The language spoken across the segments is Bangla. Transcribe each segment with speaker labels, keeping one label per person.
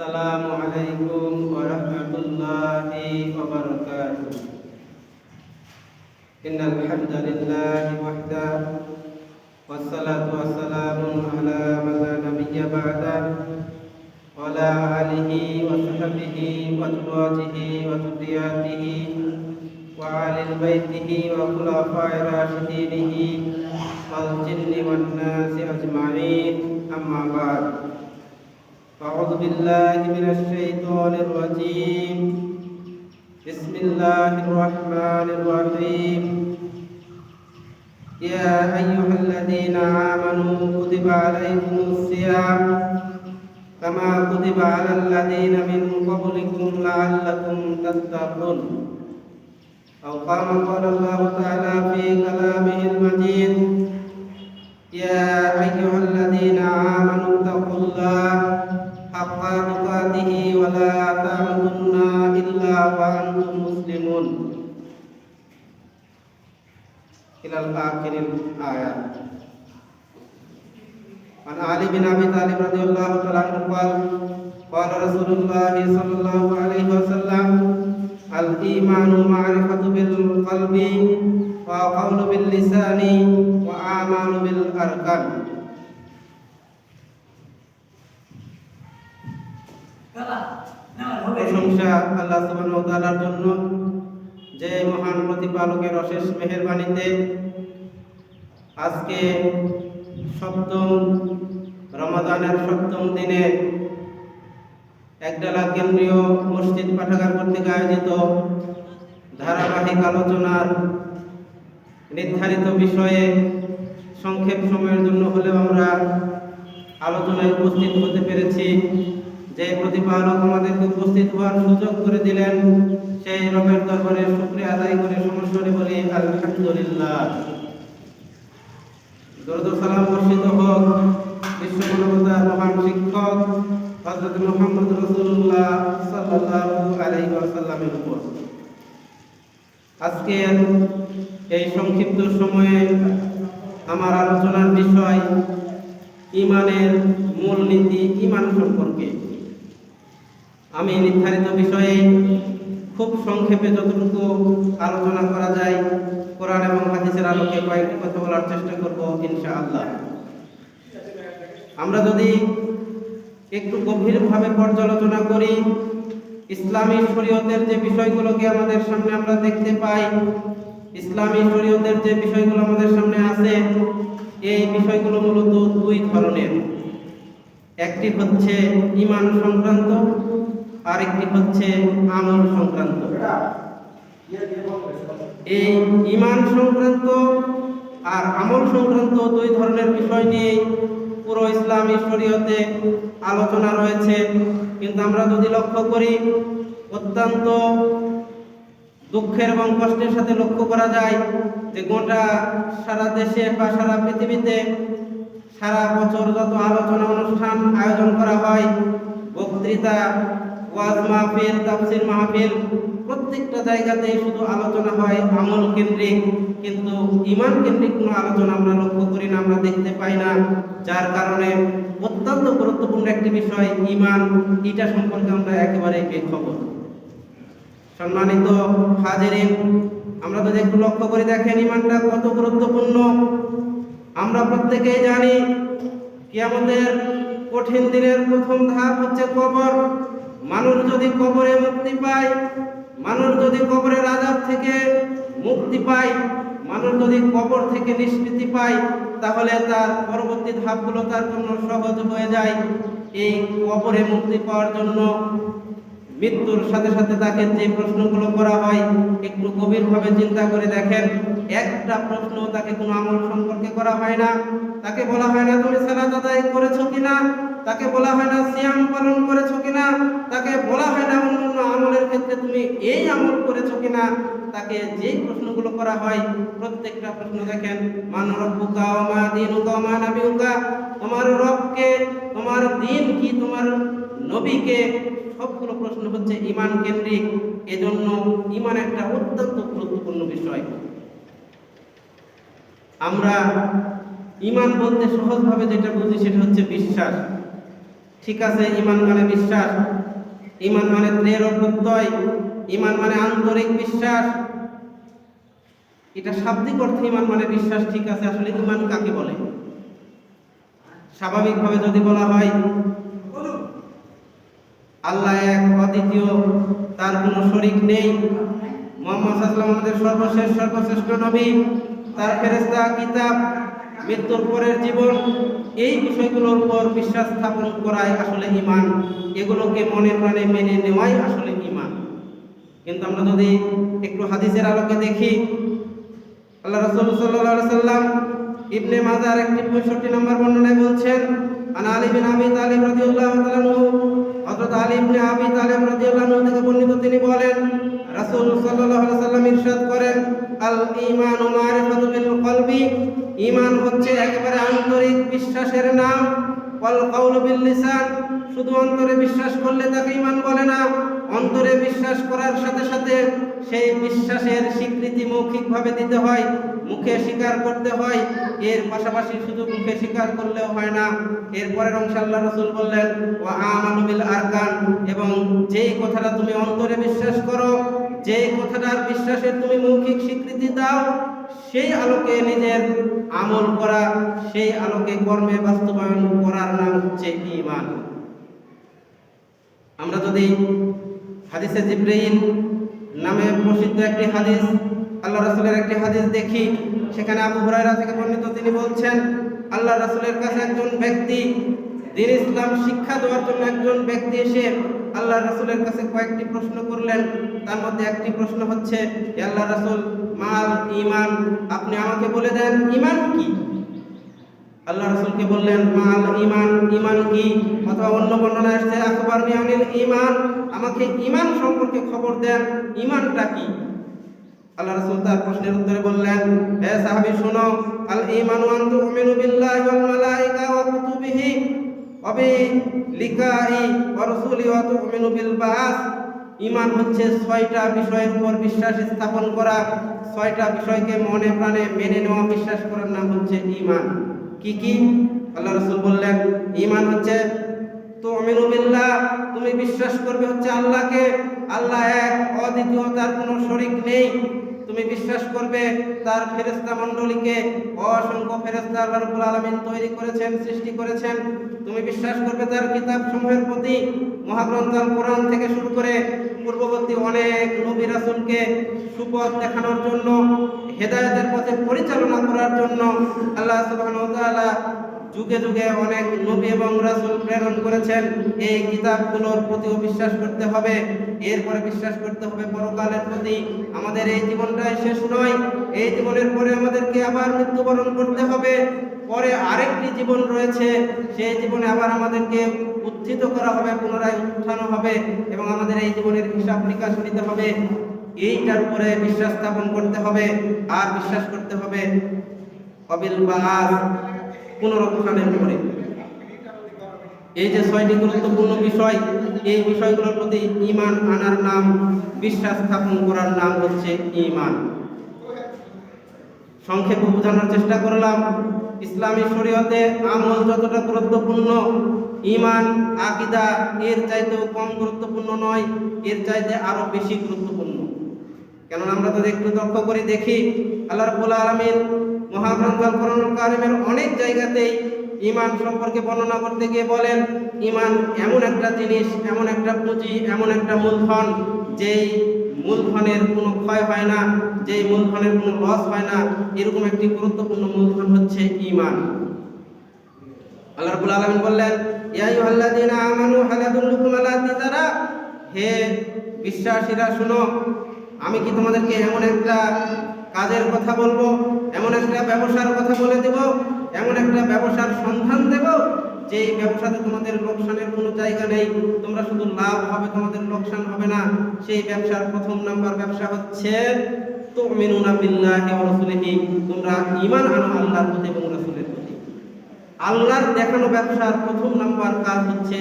Speaker 1: Assalamualaikum warahmatullahi wabarakatuh. Innal hamdalillah wahda wassalatu wassalamu ala man la nabiyya ba'da wa ala alihi wa sahbihi wa azwajihi wa dhurriyyatihi wa alil baitihi wa khulafa'ir rasyidinihi wal jinni wan nasi ajma'in amma ba'du أعوذ بالله من الشيطان الرجيم. بسم الله الرحمن الرحيم. يا أيها الذين آمنوا كتب عليكم الصيام كما كتب على الذين من قبلكم لعلكم تتقون. أو كما قال الله تعالى في كلامه المجيد يا أيها الذين آمنوا اتقوا الله حق تقاته ولا تموتن إلا وأنتم مسلمون إلى آخر الآية عن علي بن أبي طالب رضي الله تعالى عنه قال قال رسول الله صلى الله عليه وسلم الإيمان معرفة بالقلب وقول باللسان وأعمال بالأركان প্রশংসা আল্লাহ তাআলার জন্য যে মহান প্রতিপালকের অশেষ মেহেরবানিতে আজকে সপ্তম রমাদানের সপ্তম দিনে একডালা কেন্দ্রীয় মসজিদ পাঠাগার কর্তৃক আয়োজিত ধারাবাহিক আলোচনার নির্ধারিত বিষয়ে সংক্ষেপ সময়ের জন্য হলেও আমরা আলোচনায় উপস্থিত হতে পেরেছি। যে প্রতিপালক আমাদেরকে উপস্থিত হওয়ার সুযোগ করে দিলেন, সেই রবের দরবারে শুক্রিয়া আদায় করে সমস্যারে বলি, আলহামদুলিল্লাহ। দরদ সালাম বর্ষিত হোক বিশ্ব মানবতার মহান শিক্ষক, হযরত মুহাম্মদ রাসূলুল্লাহ সাল্লাল্লাহু আলাইহি ওয়াসাল্লামের উপর। আজকে এই সংক্ষিপ্ত সময়ে আমার আলোচনার বিষয়, ইমানের মূলনীতি, ইমান সম্পর্কে। আমি নির্ধারিত বিষয়ে খুব সংক্ষেপে যতটুকু আলোচনা করা যায়, কোরআন এবং হাদিসের আলোকে কয়েকটি কথা বলার চেষ্টা করব করব ইনশাআল্লাহ। আমরা যদি একটু গভীরভাবে পর্যালোচনা করি, ইসলামী শরীয়তের যে বিষয়গুলোকে আমাদের সামনে আমরা দেখতে পাই, ইসলামী শরীয়তের যে বিষয়গুলো আমাদের সামনে আছে, এই বিষয়গুলো মূলত দুই ধরনের। একটি হচ্ছে ইমান সংক্রান্ত আরেকটি হচ্ছে আমল সংক্রান্ত। এই ইমান সংক্রান্ত আর আমল সংক্রান্ত দুই ধরনের বিষয় নিয়ে পুরো ইসলামী শরীয়তে আলোচনা রয়েছে। কিন্তু আমরা যদি লক্ষ্য করি, অত্যন্ত দুঃখের এবং কষ্টের সাথে লক্ষ্য করা যায় যে গোটা সারা দেশে বা সারা পৃথিবীতে সারা বছর যত আলোচনা অনুষ্ঠান আয়োজন করা হয়, বক্তৃতা ওয়াজ মাহফিল, তাফসির মাহফিল, প্রত্যেকটা জায়গাতেই শুধু আলোচনা হয় আমল কেন্দ্রিক, কিন্তু ইমান কেন্দ্রিক কোনো আলোচনা আমরা লক্ষ্য করি না, আমরা দেখতে পাই না। যার কারণে অত্যন্ত গুরুত্বপূর্ণ একটি বিষয় ইমান এটা সম্পর্কে আমরা একেবারে বেখবর সম্মানিত হাজিরিন, আমরা যদি একটু লক্ষ্য করে দেখেন ইমানটা কত গুরুত্বপূর্ণ। আমরা প্রত্যেকেই জানি কি আমাদের কঠিন দিনের প্রথম ধাপ হচ্ছে কবর। মানুষ যদি কবরে মুক্তি পায়, মানুষ যদি কবরের আজাব থেকে মুক্তি পায়, মানুষ যদি কবর থেকে নিষ্কৃতি পায়, তাহলে তার পরবর্তী ধাপগুলো তার জন্য সহজ হয়ে যায়। এই কবরে মুক্তি পাওয়ার জন্য মৃত্যুর সাথে সাথে তাকে যে প্রশ্নগুলো করা হয়, একটু গভীরভাবে চিন্তা করে দেখেন। একটা প্রশ্ন তাকে কোনো আমল সম্পর্কে করা হয় না। তাকে বলা হয় না, তুমি সালাত আদায় করেছ কিনা? তাকে বলা হয় না, সিয়াম পালন করেছ কিনা? তাকে বলা হয় না, অন্য আমলের ক্ষেত্রে তুমি এই আমল করেছ কিনা? তাকে যেই প্রশ্নগুলো করা হয়, প্রত্যেকটা প্রশ্ন দেখেন, মান রব্বুকা মা দীনুকা ওয়া মা নাবিয়ুকা তোমার রবকে, তোমার দিন কি তোমার নবীকে সবগুলো প্রশ্ন হচ্ছে ইমান কেন্দ্রিক, এজন্য ইমান একটা অত্যন্ত গুরুত্বপূর্ণ বিষয়। আমরা ইমান বলতে সহজভাবে যেটা বুঝি সেটা হচ্ছে বিশ্বাস। ঠিক আছে, ইমান মানে বিশ্বাস, ইমান মানে দৃঢ় প্রত্যয়, ইমান মানে আন্তরিক বিশ্বাস। এটা শাব্দিক অর্থে ইমান মানে বিশ্বাস, ঠিক আছে, আসলে ইমান কাকে বলে? স্বাভাবিকভাবে যদি বলা হয় আল্লাহ এক অদ্বিতীয় তার কোনো শরিক নেই। মোহাম্মদ সাল্লাম আমাদের সর্বশেষ, সর্বশ্রেষ্ঠ নবী। তার ফেরেস্তা কিতাব, মৃত্যুর পরের জীবন। এই বিষয়গুলোর উপর বিশ্বাস স্থাপন করাই আসলে ইমান এগুলোকে মনে প্রাণে মেনে নেওয়াই আসলে ইমান কিন্তু আমরা যদি একটু হাদিসের আলোকে দেখি, আল্লাহ রসুল সাল্লাহ সাল্লাম ইবনে মাজার একটি পঁয়ষট্টি নম্বর বর্ণনায় বলছেন, আনা আলী বিন আবি তালিব রাদিয়াল্লাহু তাআলা হযরত আলী ইবনে আবি তালেব রাদিয়াল্লাহু থেকে বর্ণিত তিনি বলেন, রাসূল সাল্লাল্লাহু আলাইহি সাল্লাম ইরশাদ করেন, আল ঈমানু মারিফাতু বিল কলবি, ঈমান হচ্ছে একেবারে আন্তরিক বিশ্বাসের নাম, ওয়াল কাউলু বিল লিসান, শুধু অন্তরে বিশ্বাস করলে তাকে ঈমান বলে না অন্তরে বিশ্বাস করার সাথে সাথে সেই বিশ্বাসের স্বীকৃতি মৌখিকভাবে দিতে হয়, মুখে স্বীকার করতে হয়। এর পাশাপাশি শুধু মুখে স্বীকার করলেও হয় না। এরপরের অংশ আল্লাহ রসুল বললেন ও আমানু বিল আরকান এবং যেই কথাটা তুমি অন্তরে বিশ্বাস করো, যেই কথাটার বিশ্বাসের তুমি মৌখিক স্বীকৃতি দাও, সেই আলোকে নিজের আমল করা, সেই আলোকে কর্মে বাস্তবায়ন করার নাম হচ্ছে ইমান আমরা যদি হাদিসে জিব্রাইল নামে প্রসিদ্ধ একটি হাদিস আল্লাহ রাসূলের একটি হাদিস দেখি। সেখানে আবু হুরায়রা থেকে বর্ণিত, তিনি বলছেন আল্লাহ রাসূলের কাছে একজন ব্যক্তি দিন ইসলাম শিক্ষা দেওয়ার জন্য একজন ব্যক্তি এসে আল্লাহ রাসূলের কাছে কয়েকটি প্রশ্ন করলেন। তার মধ্যে একটি প্রশ্ন হচ্ছে আল্লাহ রাসূল, মাল ইমান আপনি আমাকে বলে দেন ইমান কি? আল্লাহ রাসূলকে বললেন, মাল, ঈমান ঈমান কি? অথবা অন্য বর্ণনা আসছে আকবর নিয়ামিল ঈমান। আমাকে ঈমান সম্পর্কে খবর দেন, ঈমানটা কি? আল্লাহ রাসূল তার প্রশ্নের উত্তরে বললেন হে সাহাবী, শোনো, আল ঈমানু আন তুমিনু বিল্লাহি ওয়াল মালাইকা ওয়া কুতুবিহি ওয়া বি লিকাই ওয়া রাসূলি ওয়া তুমিনু বিল বাস। ঈমান হচ্ছে ছয়টা বিষয়ের উপর বিশ্বাস স্থাপন করা, ছয়টা বিষয়কে মনে প্রাণে মেনে নেওয়া, বিশ্বাস করার নাম হচ্ছে ঈমান। কি কি? আল্লাহ রসুল বললেন ইমান হচ্ছে তুমিনু বিল্লাহ, তুমি বিশ্বাস করবে হচ্ছে আল্লাহকে। আল্লাহ এক অদ্বিতীয় তার কোনো শরিক নেই। তুমি বিশ্বাস করবে তার ফেরেশতা মণ্ডলীকে। অসংখ্য ফেরেশতা আল্লাহ রাব্বুল আলামিন তৈরি করেছেন, সৃষ্টি করেছেন। তুমি বিশ্বাস করবে তার কিতাব সমূহের প্রতি। মহাগ্রন্থ কোরআন থেকে শুরু করে পূর্ববর্তী অনেক নবী রাসুলকে সুপথ দেখানোর জন্য হেদায়তের পথে পরিচালনা করার জন্য আল্লাহ তাআলা যুগে যুগে অনেক নবী এবং রাসূল প্রেরণ করেছেন। এই কিতাবগুলোর প্রতিও বিশ্বাস করতে হবে। এরপরে বিশ্বাস করতে হবে পরকালের প্রতি। আমাদের এই জীবনটাই শেষ নয়। এই জীবনের পরে আমাদেরকে আবার মৃত্যুবরণ করতে হবে। পরে আরেকটি জীবন রয়েছে। সেই জীবনে আবার আমাদেরকে উত্থিত করা হবে, পুনরায় উত্থানো হবে এবং আমাদের এই জীবনের হিসাব নিকাশ নিতে হবে। এইটার উপরে বিশ্বাস স্থাপন করতে হবে। আর বিশ্বাস করতে হবে। অবিল বাস পুনরুত্থানের উপরে এই যে ছয়টি গুরুত্বপূর্ণ বিষয়, এই বিষয়গুলোর প্রতি ঈমান আনার নাম, বিশ্বাস স্থাপন করার নাম হচ্ছে ঈমান সংক্ষেপে বোঝানোর চেষ্টা করলাম, ইসলামী শরীয়তে আমল যতটা গুরুত্বপূর্ণ ঈমান আকিদা এর চাইতেও কম গুরুত্বপূর্ণ নয়, এর চাইতে আরও বেশি গুরুত্বপূর্ণ। কেননা আমরা যদি একটু লক্ষ্য করে, দেখি আল্লাহ রাব্বুল আলামিন মহাগ্রন্থ আল কোরআনুল কারিমের অনেক জায়গাতেই ইমান সম্পর্কে বর্ণনা করতে গিয়ে বলেন ইমান এমন একটা জিনিস, এমন একটা পুঁজি, এমন একটা মূলধন, যেই মূলধনের কোনো ক্ষয় হয় না, যেই মূলধনের কোনো লস হয় না, এরকম একটি গুরুত্বপূর্ণ মূলধন হচ্ছে ইমান আল্লাহ রাব্বুল আলামিন বললেন, ইয়া আইয়ুহাল্লাযীনা আমানু, হাল আদুল্লুকুম আলা তিজারা? হে বিশ্বাসীরা, শুনো, আমি কি তোমাদেরকে এমন একটা কাজের কথা বলব, এমন একটা ব্যবসার কথা বলে দেব, এমন একটা ব্যবসার সন্ধান দেব, যে এই ব্যবসাতে তোমাদের লোকসানের কোনো জায়গা নেই, তোমরা শুধু লাভ হবে, তোমাদের লোকসান হবে না। সেই ব্যবসার প্রথম নাম্বার ব্যবসা হচ্ছে, তুমিনুনা তোমরা ঈমান আনো আল্লাহর প্রতি এবং রাসূলের প্রতি আল্লাহর দেখানো ব্যবসার প্রথম নাম্বার কাজ হচ্ছে,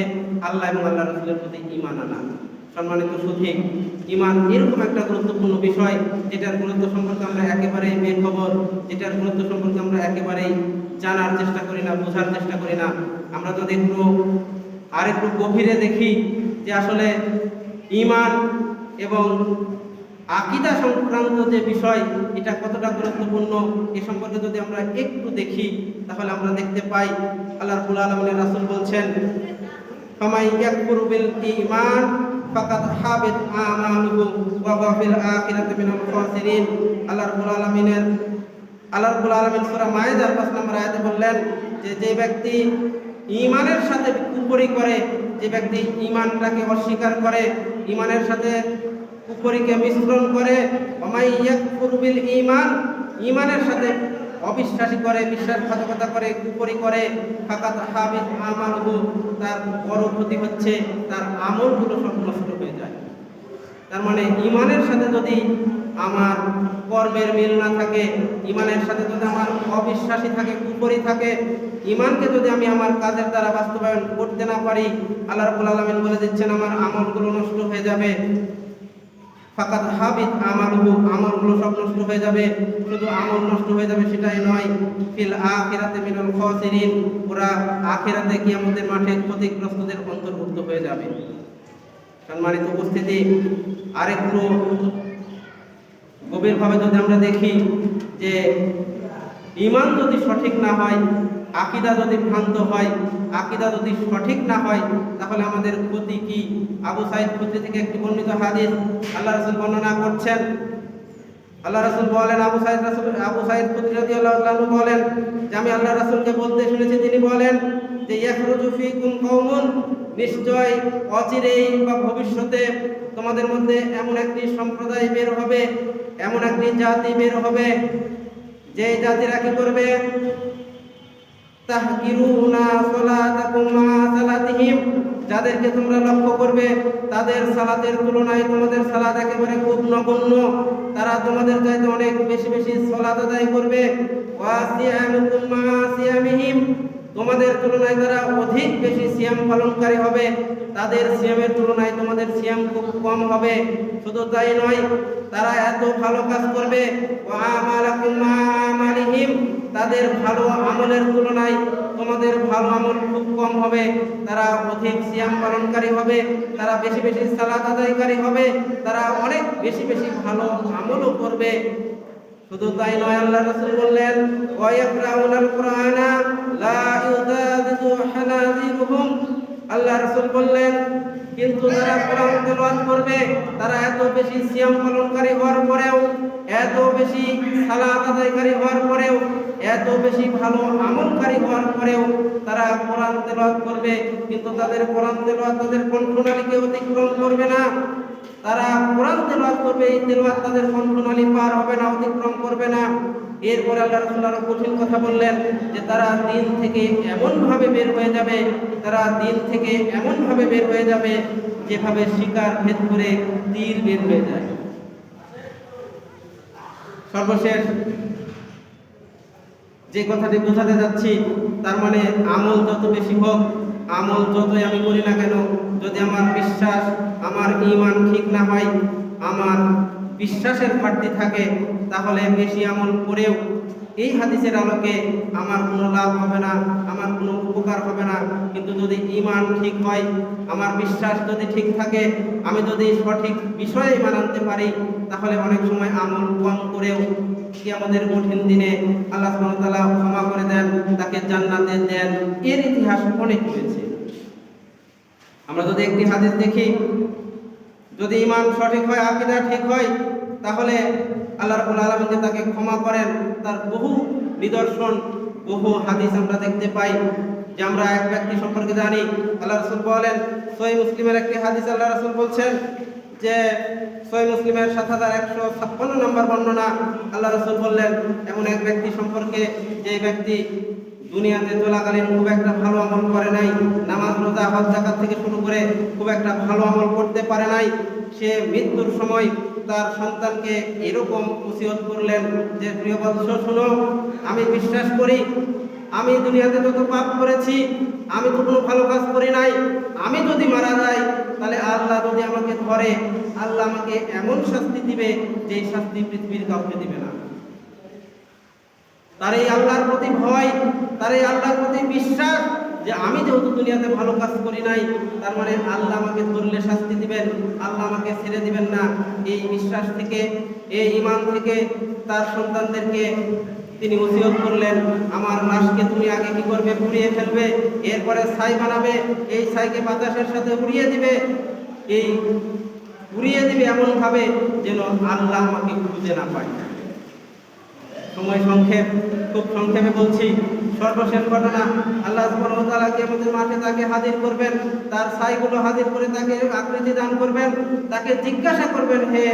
Speaker 1: আল্লাহ এবং প্রতি ঈমান আনা। সম্মানিত সুধী ইমান এরকম একটা গুরুত্বপূর্ণ বিষয় যেটার গুরুত্ব সম্পর্কে আমরা একেবারেই বেখবর, যেটার গুরুত্ব সম্পর্কে আমরা একেবারেই জানার চেষ্টা করি না, বোঝার চেষ্টা করি না। আমরা যদি একটু আর একটু গভীরে দেখি যে আসলে ইমান এবং আকিদা সংক্রান্ত যে বিষয়, এটা কতটা গুরুত্বপূর্ণ এ সম্পর্কে যদি আমরা একটু দেখি, তাহলে আমরা দেখতে পাই, আল্লাহ রাসূল বলছেন ফামাই ইয়াকফুরু বিল ঈমান ফাকাদ হাবিত আমালুহু ওয়া হুয়া ফিল আখিরাতি মিনাল খাসিরিন আল্লাহ রাব্বুল আলামিনের, আল্লাহ রাব্বুল আলামিন সূরা মাইদার 5 নম্বর আয়াতে বললেন যে যে ব্যক্তি ঈমানের সাথে কুফরি করে, যে ব্যক্তি ঈমানটাকে অস্বীকার করে, ঈমানের সাথে কুফরিকে মিশ্রণ করে অমাই ইয়াকফুরু বিল ঈমান, ঈমানের সাথে অবিশ্বাসী করে, বিশ্বাসঘাতকতা করে, কুপরি করে, ফাকাত হাবিত আমালহু, তার বড় ক্ষতি হচ্ছে, তার আমলগুলো সব নষ্ট হয়ে যায়। তার মানে ইমানের সাথে যদি আমার কর্মের মিল না থাকে, ইমানের সাথে যদি আমার অবিশ্বাসী থাকে, কুপরি থাকে, ইমানকে যদি আমি আমার কাজের দ্বারা বাস্তবায়ন করতে না পারি, আল্লাহ রাব্বুল আলামিন বলে দিচ্ছেন, আমার আমলগুলো নষ্ট হয়ে যাবে। ফাকাত হাবিত আমালহু আমলগুলো সব নষ্ট হয়ে যাবে। শুধু আমল নষ্ট হয়ে যাবে সেটাই নয়, ফিল আখিরাতে মিনাল খাসিরিন, ওরা আখিরাতে কিয়ামতের মাঠে ক্ষতিগ্রস্তদের অন্তর্ভুক্ত হয়ে যাবে। সম্মানিত উপস্থিতি আরেকটু গভীরভাবে যদি আমরা দেখি যে ইমান যদি সঠিক না হয় আকিদা যদি ভ্রান্ত হয়, আকিদা যদি সঠিক না হয়, তাহলে আমাদের ক্ষতি কি? আবু সাইদ খুদ্রি থেকে একটি বর্ণিত হাদিস আল্লাহ রসুল বর্ণনা করছেন। আল্লাহ রাসূল বলেন, আবু সাইদ রাসূল, আবু সাইদ রাদিয়াল্লাহু তাআলা বলেন, যে আমি আল্লাহ রাসূলকে বলতে শুনেছি, তিনি বলেন যে, ইয়াখরুজু ফীকুম কওমুন, নিশ্চয় অচিরেই বা ভবিষ্যতে তোমাদের মধ্যে এমন একটি সম্প্রদায় বের হবে, এমন একটি জাতি বের হবে, যে জাতিরা কি করবে? যাদেরকে তোমরা লক্ষ্য করবে, তাদের সালাতের তুলনায় তোমাদের সালাত একেবারে খুব নগণ্য। তারা তোমাদের চাইতে অনেক বেশি বেশি সালাত আদায় করবে। তোমাদের তুলনায় তারা অধিক বেশি সিয়াম পালনকারী হবে, তাদের সিয়ামের তুলনায় তোমাদের সিয়াম খুব কম হবে। শুধু তাই নয়, তারা এত ভালো কাজ করবে তাদের ভালো আমলের তুলনায় তোমাদের ভালো আমল খুব কম হবে। তারা অধিক সিয়াম পালনকারী হবে, তারা বেশি বেশি সালাত আদায়কারী হবে, তারা অনেক বেশি বেশি ভালো আমলও করবে। শুধু তাই নয়, আল্লাহ রাসূল বললেন ওয়া ইয়াকরাউনাল কুরআনা লা ইউদাদিদু হানাজিরুহুম আল্লাহ রাসূল বললেন, কিন্তু তারা কোরআন তেলাওয়াত করবে, তারা এত বেশি সিয়াম পালনকারী হওয়ার পরেও, এত বেশি সালাত আদায়কারী হওয়ার পরেও, এত বেশি ভালো আমলকারী হওয়ার পরেও, তারা কোরআন তেলাওয়াত করবে। কিন্তু তাদের কোরআন তেলাওয়াত তাদের কণ্ঠনালীকে অতিক্রম করবে না। তারা কোরআন তেলাওয়াত করবে, এই তেলাওয়াত তাদের কণ্ঠনালী পার হবে না, অতিক্রম করবে না। এরপরে আল্লাহ রাসূল আরও কঠিন কথা বললেন যে, তারা দিন থেকে এমন ভাবে বের হয়ে যাবে, তারা দিন থেকে এমন ভাবে বের হয়ে যাবে যেভাবে শিকার ভেদ করে তীর বের হয়ে যায়। সর্বশেষ, যে কথাটি বোঝাতে যাচ্ছি, তার মানে আমল যত বেশি হোক আমল যতই আমি করি না কেন, যদি আমার বিশ্বাস, আমার ইমান ঠিক না হয়, আমার বিশ্বাসের ঘাটতি থাকে, তাহলে বেশি আমল করেও এই হাদিসের আলোকে আমার কোনো লাভ হবে না, আমার কোনো উপকার হবে না। কিন্তু যদি ইমান ঠিক হয়, আমার বিশ্বাস যদি ঠিক থাকে, আমি যদি সঠিক বিষয়ে ইমান আনতে পারি, তাহলে অনেক সময় আমল কম করেও কি আমাদের কঠিন দিনে আল্লাহ সুবহানাহু ক্ষমা করে দেন, তাকে জান্নাতে দেন। এর ইতিহাস অনেক রয়েছে। আমরা যদি একটি হাদিস দেখি, যদি ইমান সঠিক হয়, আকীদা ঠিক হয়, তাহলে আল্লাহ রাবুল আলমিন যে তাকে ক্ষমা করেন, তার বহু নিদর্শন, বহু হাদিস আমরা দেখতে পাই, যে আমরা এক ব্যক্তি সম্পর্কে জানি। আল্লাহ রসুল বলেন সই মুসলিমের একটি হাদিস আল্লাহ রসুল বলছেন, যে সই মুসলিমের সাত হাজার একশো ছাপ্পান্ন নম্বর বর্ণনা আল্লাহ রসুল বললেন, এমন এক ব্যক্তি সম্পর্কে যে ব্যক্তি দুনিয়াতে চলাকালীন খুব একটা ভালো আমল করে নাই, নামাজ, রোজা, হজ জাকাত থেকে শুরু করে খুব একটা ভালো আমল করতে পারে নাই। সে মৃত্যুর সময় তার সন্তানকে এরকম উসিয়ত করলেন যে, প্রিয় বৎস শুনো, আমি বিশ্বাস করি, আমি দুনিয়াতে যত পাপ করেছি, আমি তো কোনো ভালো কাজ করি নাই। আমি যদি মারা যাই, তাহলে আল্লাহ যদি আমাকে ধরে, আল্লাহ আমাকে এমন শাস্তি দিবে যে শাস্তি পৃথিবীর কাউকে দিবে না। তার এই আল্লাহর প্রতি ভয়, তার এই আল্লাহর প্রতি বিশ্বাস যে আমি যেহেতু দুনিয়াতে ভালো কাজ করি নাই, তার মানে আল্লাহ আমাকে ধরলে শাস্তি দিবেন, আল্লাহ আমাকে ছেড়ে দিবেন না। এই বিশ্বাস থেকে, এই ইমান থেকে তার সন্তানদেরকে তিনি ওসিয়ত করলেন, আমার লাশকে তুমি আগে কি করবে? পুড়িয়ে ফেলবে, এরপরে ছাই বানাবে, এই ছাইকে বাতাসের সাথে উড়িয়ে দিবে, এই উড়িয়ে দিবে এমনভাবে যেন আল্লাহ আমাকে খুঁজে না পায়। সময় সংক্ষেপ, খুব সংক্ষেপে বলছি, সর্বশেষ ঘটনা, আল্লাহ তাআলা কিয়ামতের মাঠে তাকে হাজির করবেন, তার সাইগুলো হাজির করে তাকে আকৃতি দান করবেন, তাকে জিজ্ঞাসা করবেন, হে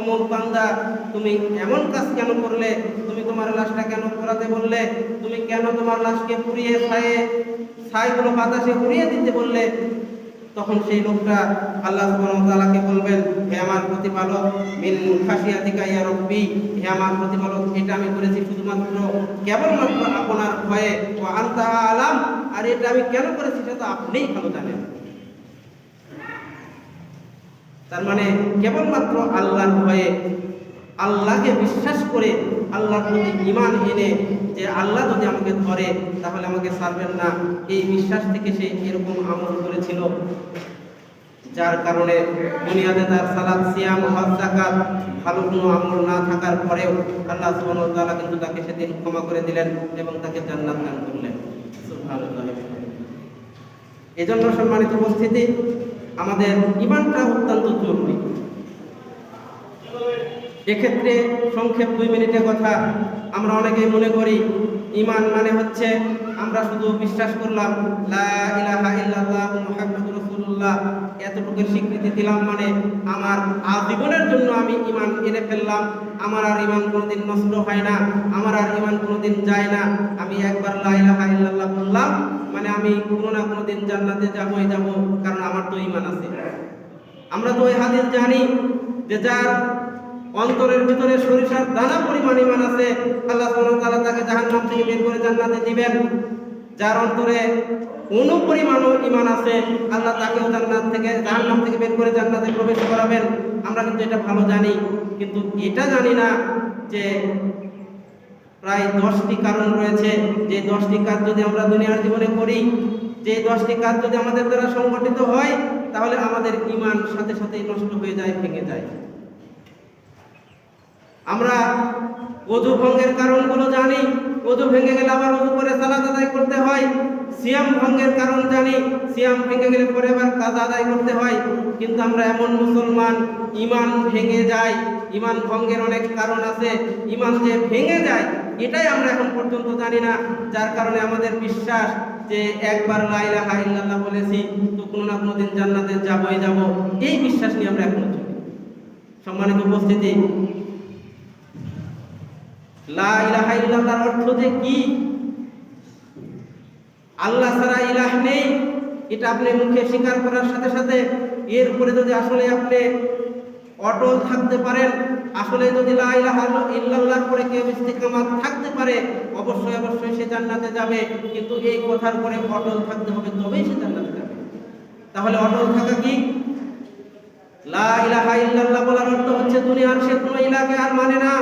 Speaker 1: অমুক বান্দা, তুমি এমন কাজ কেন করলে? তুমি তোমার লাশটা কেন পোড়াতে বললে? তুমি কেন তোমার লাশকে পুড়িয়ে ছায়ে ছাইগুলো বাতাসে উড়িয়ে দিতে বললে? তখন সেই লোকটা আল্লাহ তাআলাকে বলবেন, হে আমার প্রতিপালক মিন খাশিয়াতিকা ইয়া রব্বি, হে আমার প্রতিপালক, এটা আমি করেছি শুধুমাত্র কেবলমাত্র আপনার ভয়ে ও আনতা আলাম, আর এটা আমি কেন করেছি সেটা তো আপনিই ভালো জানেন। তার মানে কেবলমাত্র আল্লাহর ভয়ে আল্লাহকে বিশ্বাস করে আল্লাহর প্রতি ইমান এনে যে আল্লাহ যদি আমাকে ধরে, তাহলে আমাকে ছাড়বেন না। এই বিশ্বাস থেকে সে এরকম আমল করেছিল। যার কারণে দুনিয়াতে তার সালাদ সিয়াম, হজ জাকাত ভালো কোনো আমল না থাকার পরেও আল্লাহ সুবহানাহু কিন্তু তাকে সেদিন ক্ষমা করে দিলেন এবং তাকে জান্নাত দান করলেন। এজন্য সম্মানিত উপস্থিতি, আমাদের ইমানটা অত্যন্ত জরুরি। এক্ষেত্রে সংক্ষেপ দুই মিনিটের কথা আমরা অনেকেই মনে করি ইমান মানে হচ্ছে আমরা শুধু বিশ্বাস করলাম মুহাম্মাদুর এতটুকুর স্বীকৃতি দিলাম মানে আমার আজীবনের জন্য আমি ইমান এনে ফেললাম, আমার আর ইমান কোনোদিন নষ্ট হয় না, আমার আর ইমান কোনোদিন যায় না, আমি একবার লা ইলাহা ইল্লাল্লাহ বললাম মানে আমি কোনো না কোনো দিন জান্নাতে যাবই যাব, কারণ আমার তো ইমান আছে। আমরা তো ওই হাদিস জানি যে যার অন্তরের ভিতরে সরিষার দানা পরিমাণ ইমান আছে, আল্লাহ তাআলা তাকে জাহান্নাম থেকে বের করে জান্নাতে দিবেন। যার অন্তরে কোনো পরিমাণও ইমান আছে, আল্লাহ তাকেও জান্নাত থেকে, জাহান্নাম থেকে বের করে জান্নাতে প্রবেশ করাবেন। আমরা কিন্তু এটা ভালো জানি, কিন্তু এটা জানি না যে প্রায় দশটি কারণ রয়েছে। যে দশটি কাজ যদি আমরা দুনিয়ার জীবনে করি, যে দশটি কাজ যদি আমাদের দ্বারা সংগঠিত হয়, তাহলে আমাদের ইমান সাথে সাথেই নষ্ট হয়ে যায়, ভেঙে যায়। আমরা অজু ভঙ্গের কারণগুলো জানি অজু ভেঙে গেলে আবার অজু করে সালাদ আদায় করতে হয়, সিয়াম ভঙ্গের কারণ জানি, সিয়াম ভেঙে গেলে পরে আবার কাজ আদায় করতে হয়, কিন্তু আমরা এমন মুসলমান, ইমান ভেঙে যায় ইমান ভঙ্গের অনেক কারণ আছে, ইমান যে ভেঙে যায়, এটাই আমরা এখন পর্যন্ত জানি না, যার কারণে আমাদের বিশ্বাস যে একবার লা ইলাহা ইল্লাল্লাহ বলেছি তো কোনো না কোনো দিন জান্নাতে যাবই যাব, এই বিশ্বাস নিয়ে আমরা এখনও চলি। সম্মানিত উপস্থিতি লা ইলাহা ইল্লাল্লাহর অর্থ যে কি? আল্লাহ ছাড়া ইলাহ নেই। এটা আপনি মুখে স্বীকার করার সাথে সাথে এরপরে যদি আসলে আপনি অটল থাকতে পারেন, আসলে যদি লা ইলাহা ইল্লাল্লাহর পরে কেউ ইস্তিকামাত থাকতে পারে, অবশ্যই অবশ্যই সে জান্নাতে যাবে। কিন্তু এই কথার পরে অটল থাকতে হবে, তবেই সে জান্নাতে যাবে। তাহলে অটল থাকা কি? লা ইলাহা ইল্লাল্লাহ বলার অর্থ হচ্ছে দুনিয়ার সে কোনো ইলাকে আর মানে না।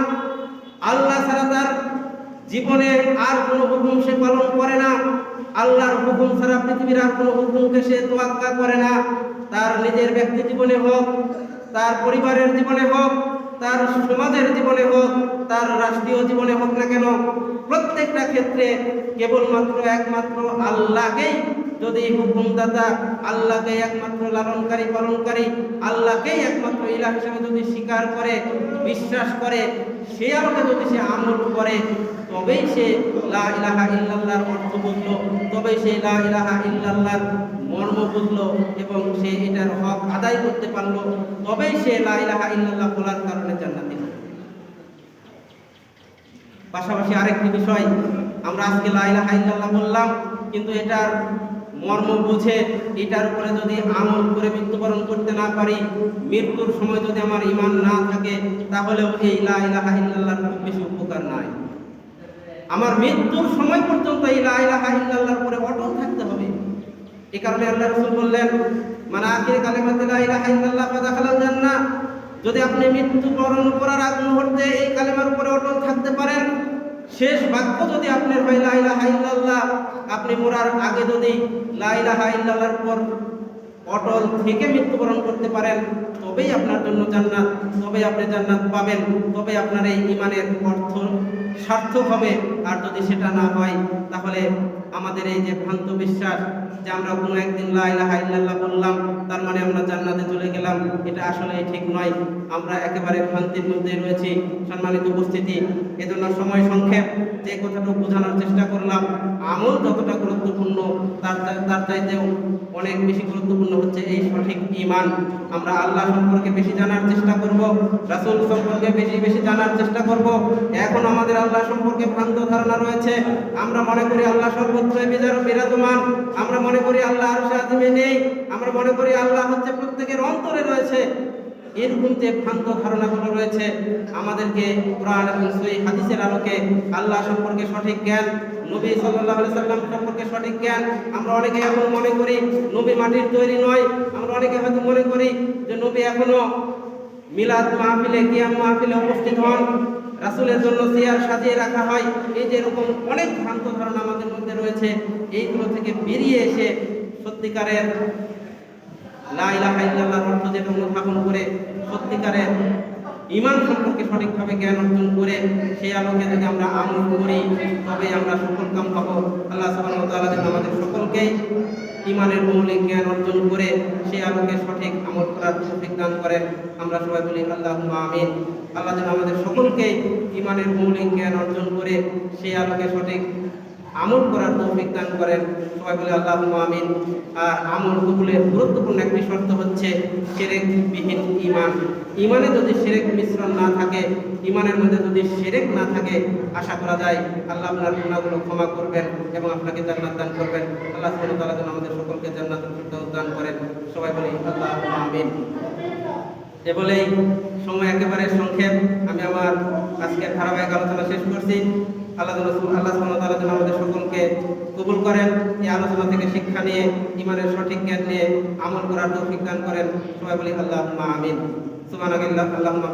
Speaker 1: আল্লাহ ছাড়া তার জীবনে আর কোনো হুকুম সে পালন করে না। আল্লাহর হুকুম ছাড়া পৃথিবীর আর কোনো হুকুমকে সে তোয়াক্কা করে না। তার নিজের ব্যক্তি জীবনে হোক, তার পরিবারের জীবনে হোক, তার সমাজের জীবনে হোক, তার রাষ্ট্রীয় জীবনে হোক না কেন, প্রত্যেকটা ক্ষেত্রে কেবলমাত্র একমাত্র আল্লাহকেই যদি হুকুমদাতা আল্লাহকে একমাত্র লালনকারী পালনকারী আল্লাহকেই একমাত্র ইলাহ হিসেবে যদি স্বীকার করে, বিশ্বাস করে, সে আমাকে যদি সে আমল করে, তবেই সে লা ইলাহা ইল্লাল্লাহর অর্থ বুঝল, তবেই সে লা ইলাহা ইল্লাল্লাহর মর্ম বুঝল এবং সে এটার হক আদায় করতে পারল, তবেই সে লা ইলাহা ইল্লাল্লাহ বলার কারণে জান্নাতি পাশাপাশি আরেকটি বিষয়, আমরা আজকে লা ইলাহা ইল্লাল্লাহ বললাম, কিন্তু এটার মর্ম বুঝে এটার উপরে যদি আমল করে মৃত্যুবরণ করতে না পারি, মৃত্যুর সময় যদি আমার ইমান না থাকে, তাহলেও এই লা ইলাহা ইল্লাল্লাহর খুব বেশি উপকার নাই। আমার মৃত্যুর সময় পর্যন্ত এই লা ইলাহা ইল্লাল্লাহর উপরে অটল থাকতে হবে। এ কারণে আল্লাহ রাসূল বললেন মানে আখির কালেমাতে লা ইলাহা ইল্লাল্লাহ ফাদাখালাল জান্নাহ। যদি আপনি মৃত্যুবরণ করার আগ মুহূর্তে এই কালেমার উপরে অটল থাকতে পারেন শেষ বাক্য যদি আপনার হয় লাইলা হাইল্লাল্লাহ আপনি মরার আগে যদি লাইলা হাইল্লাল্লাহর পর অটল থেকে মৃত্যুবরণ করতে পারেন, তবেই আপনার জন্য জান্নাত তবে আপনি জান্নাত পাবেন, তবে আপনার এই ইমানের অর্থ সার্থক হবে। আর যদি সেটা না হয়, তাহলে আমাদের এই যে ভ্রান্ত বিশ্বাস যে আমরা কোনো একদিন লাইলা ইলাহা ইল্লাল্লাহ বললাম, তার মানে আমরা জান্নাতে চলে গেলাম, এটা আসলে ঠিক নয়। আমরা একেবারে ভ্রান্তির মধ্যে রয়েছি, সম্মানিত উপস্থিতি। এজন্য সময় সংক্ষেপ, যে কথাটা বোঝানোর চেষ্টা করলাম। আমল যতটা গুরুত্বপূর্ণ, তার তার চাইতেও অনেক বেশি গুরুত্বপূর্ণ হচ্ছে এই সঠিক ইমান আমরা আল্লাহ সম্পর্কে বেশি জানার চেষ্টা করব, রাসুল সম্পর্কে বেশি বেশি জানার চেষ্টা করব। এখন আমাদের আল্লাহ সম্পর্কে ভ্রান্ত ধারণা রয়েছে। আমরা মনে করি আল্লাহ সর্বত্রই বিজার, বিরাজমান। আমরা মনে করি আল্লাহ আর সাজিমে নেই। আমরা মনে করি আল্লাহ হচ্ছে প্রত্যেকের অন্তরে রয়েছে। এরকম যে ভ্রান্ত ধারণাগুলো রয়েছে। আমাদেরকে কোরআন এবং সই হাদিসের আলোকে আল্লাহ সম্পর্কে সঠিক জ্ঞান, নবী সাল্লাহ সাল্লাম সম্পর্কে সঠিক জ্ঞান আমরা অনেকে এখন মনে করি নবী মাটির তৈরি নয়। আমরা অনেকে হয়তো মনে করি যে নবী এখনও মিলাদ মাহফিলে, কিয়াম মাহফিলে উপস্থিত হন। রাসূলের জন্য চেয়ার সাজিয়ে রাখা হয়। এই যে এরকম অনেক ভ্রান্ত ধারণা আমাদের মধ্যে রয়েছে। এইগুলো থেকে বেরিয়ে এসে সত্যিকারের লা অর্থ যেটা অনুধাবন করে, সত্যিকারের ইমান সম্পর্কে সঠিকভাবে জ্ঞান অর্জন করে, সেই আলোকে যদি আমরা আমল করি তবে আমরা সফল কাম পাবো। আল্লাহ ওয়া তাআলা যেন আমাদের সকলকেই ইমানের মৌলিক জ্ঞান অর্জন করে, সেই আলোকে সঠিক আমল করার তৌফিক দান করেন। আমরা সবাই বলি আল্লাহুম্মা আমিন। আল্লাহ যেন আমাদের সকলকে ইমানের মৌলিক জ্ঞান অর্জন করে, সেই আলোকে সঠিক আমল করার তৌফিক দান করেন। সবাই বলে আল্লাহ আমিন। আর আমল কবুলের গুরুত্বপূর্ণ একটি শর্ত হচ্ছে সেরেক বিহীন ইমান ইমানে যদি সেরেক মিশ্রণ না থাকে ইমানের মধ্যে যদি সেরেক না থাকে, আশা করা যায় আল্লাহ আপনার গুণাগুলো ক্ষমা করবেন এবং আপনাকে জান্নাত দান করবেন। আল্লাহ সুবহানাহু তাআলা যেন আমাদের সকলকে ফিরদাউস দান করেন। সবাই বলি আল্লাহ আমিন। এ বলেই সময় একেবারে সংক্ষেপ। আমি আমার আজকের ধারাবাহিক আলোচনা শেষ করছি। আল্লাহ রসুল, আল্লাহ সুবহানাহু যেন আমাদের সকলকে কবুল করেন। এই আলোচনা থেকে শিক্ষা নিয়ে ইমানের সঠিক জ্ঞান নিয়ে আমল করার তৌফিক দান করেন। সবাই বলি আল্লাহ আমিন। سبحانك اللهم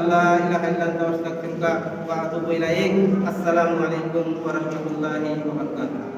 Speaker 1: আল্লা ইলাহা ইল্লা আনতা ওয়া আস্তাগফিরুকা, ওয়া আতুবু ইলাইক। আসসালামু আলাইকুম ওয়া রাহমাতুল্লাহি ওয়া বারাকাতুহু।